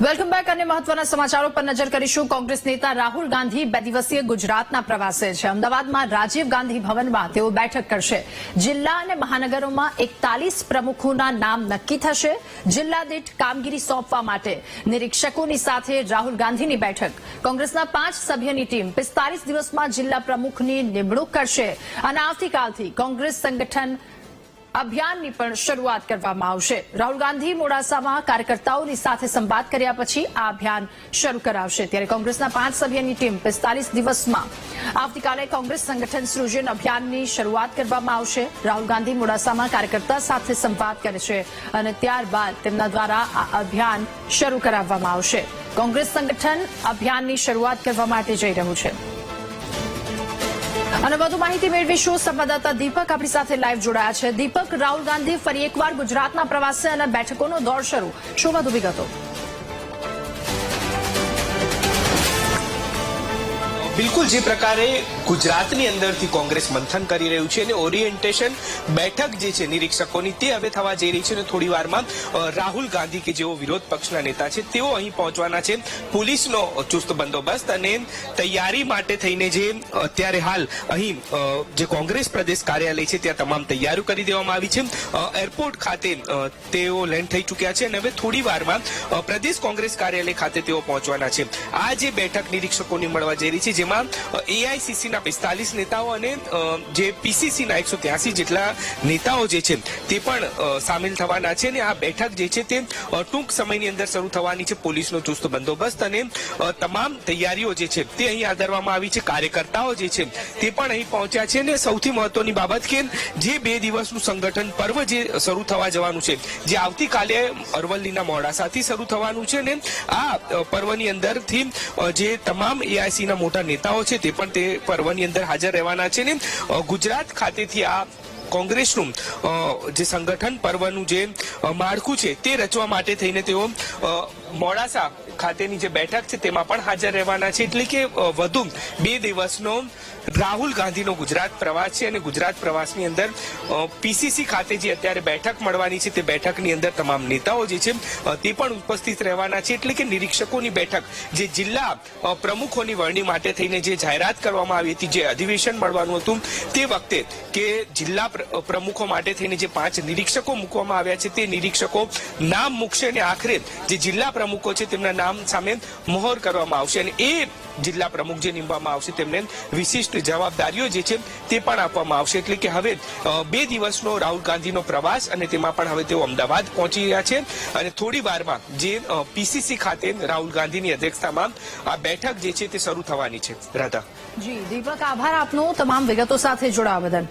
Welcome back અને મહત્વના સમાચારો પર નજર કરીશું કોંગ્રેસ નેતા રાહુલ ગાંધી બે દિવસીય ગુજરાતના પ્રવાસે છે અમદાવાદમાં રાજીવ ગાંધી ભવનમાં તેઓ બેઠક કરશે। જિલ્લા અને મહાનગરોમાં એકતાલીસ પ્રમુખોના નામ નક્કી થશે। જિલ્લા દીઠ કામગીરી સોંપવા માટે નિરીક્ષકોની સાથે રાહુલ ગાંધીની બેઠક। કોંગ્રેસના પાંચ સભ્યની ટીમ પિસ્તાલીસ દિવસમાં જિલ્લા પ્રમુખની નિમણૂક કરશે। અને આવતીકાલથી કોંગ્રેસ સંગઠન અભિયાનની પણ શરૂઆત કરવામાં આવશે. રાહુલ ગાંધી મોડાસામાં કાર્યકર્તાઓની સાથે સંવાદ કર્યા પછી આ અભિયાન શરૂ કરાવશે. ત્યારે કોંગ્રેસના પાંચ સભ્યની ટીમ પિસ્તાલીસ દિવસમાં આવતીકાલે કોંગ્રેસ સંગઠન સૃજન અભિયાનની શરૂઆત કરવામાં આવશે. રાહુલ ગાંધી મોડાસામાં કાર્યકર્તા સાથે સંવાદ કરે છે અને ત્યારબાદ તેમના દ્વારા આ અભિયાન શરૂ કરાવવામાં આવશે. કોંગ્રેસ સંગઠન અભિયાનની શરૂઆત કરવા માટે જઈ રહ્યું છે. અને વધુ માહિતી મેળવીશું સંવાદદાતા દીપક આપણી સાથે લાઈવ જોડાયા છે. દીપક, રાહુલ ગાંધી ફરી એકવાર ગુજરાતના પ્રવાસે અને બેઠકોનો દોર શરૂ. શું વધુ વિગતો? બિલકુલ જે પ્રકારે ગુજરાતની અંદરથી કોંગ્રેસ મંથન કરી રહ્યું છે અને ઓરિએન્ટેશન બેઠક જે છે નિરીક્ષકોની તે હવે થવા જઈ રહી છે અને થોડી વારમાં રાહુલ ગાંધી કે જેઓ વિરોધ પક્ષના નેતા છે, તેઓ અહીં પહોંચવાના છે. પોલીસનો ચુસ્ત બંદોબસ્ત અને તૈયારી માટે થઈને જે અત્યારે હાલ અહીં જે કોંગ્રેસ પ્રદેશ કાર્યાલય છે, ત્યાં તમામ તૈયારીઓ કરી દેવામાં આવી છે. એરપોર્ટ ખાતે તેઓ લેન્ડ થઈ ચૂક્યા છે અને હવે થોડી વારમાં પ્રદેશ કોંગ્રેસ કાર્યાલય ખાતે તેઓ પહોંચવાના છે. આ જે બેઠક નિરીક્ષકોની મળવા જઈ રહી છે, જેમાં એઆઈસીસી ના પિસ્તાલીસ નેતાઓ અને જે પીસીસીના એકસો ત્યાસી જેટલા નેતાઓ જે છે, તે પણ સામેલ થવાના છે અને આ બેઠક જે છે તે ટૂંક સમયની અંદર શરૂ થવાની છે પોલીસનો ચુસ્ત બંદોબસ્ત અને તમામ તૈયારીઓ જે છે તે અહીં આદરવામાં આવી છે. કાર્યકર્તાઓ જે છે તે પણ અહીં પહોંચ્યા છે અને સૌથી મહત્વની બાબત કે જે બે દિવસનું સંગઠન પર્વ જે શરૂ થવા જવાનું છે, જે આવતીકાલે અરવલ્લીના મોડાસાથી શરૂ થવાનું છે ને આ પર્વની અંદરથી જે તમામ એઆઈસીના મોટા નેતાઓ છે તે પણ તે પર્વની અંદર હાજર રહેવાના છે ને ગુજરાત ખાતેથી આ કોંગ્રેસનું જે સંગઠન પર્વનું જે માળખું છે તે રચવા માટે થઈને તેઓ મોડાસા ખાતેની જે બેઠક છે, તેમાં પણ હાજર રહેવાના છે. એટલે કે વધુ બે દિવસનો રાહુલ ગાંધીનો ગુજરાત પ્રવાસ છે અને ગુજરાત પ્રવાસની અંદર પીસીસી ખાતે જે અત્યારે બેઠક મળવાની છે, તે બેઠકની અંદર તમામ નેતાઓ જે છે તે પણ ઉપસ્થિત રહેવાના છે. એટલે કે નિરીક્ષકોની બેઠક, જે જિલ્લા પ્રમુખોની વરણી માટે થઈને જે જાહેરાત કરવામાં આવી હતી, જે અધિવેશન મળવાનું હતું, તે વખતે કે જિલ્લા પ્રમુખો માટે થઈને જે પાંચ નિરીક્ષકો મૂકવામાં આવ્યા છે, તે નિરીક્ષકો નામ મૂકશે અને આખરે જે જિલ્લા પ્રમુખો છે, તેમના નામ સામે મહોર કરવામાં આવશે અને એ જિલ્લા પ્રમુખ જે નીમવામાં આવશે, તેમને વિશિષ્ટ જવાબદારીઓ જે છે તે પણ આપવામાં આવશે. એટલે કે હવે બે દિવસનો રાહુલ ગાંધીનો પ્રવાસ અને તેમાં પણ હવે તેઓ અમદાવાદ પહોંચી રહ્યા છે. અને થોડી વારમાં જે પીસીસી ખાતે રાહુલ ગાંધીની અધ્યક્ષતામાં આ બેઠક જે છે તે શરૂ થવાની છે. રાધા. જી, દીપક, આભાર આપનો. તમામ વિગતો સાથે જોડાવા બદલ.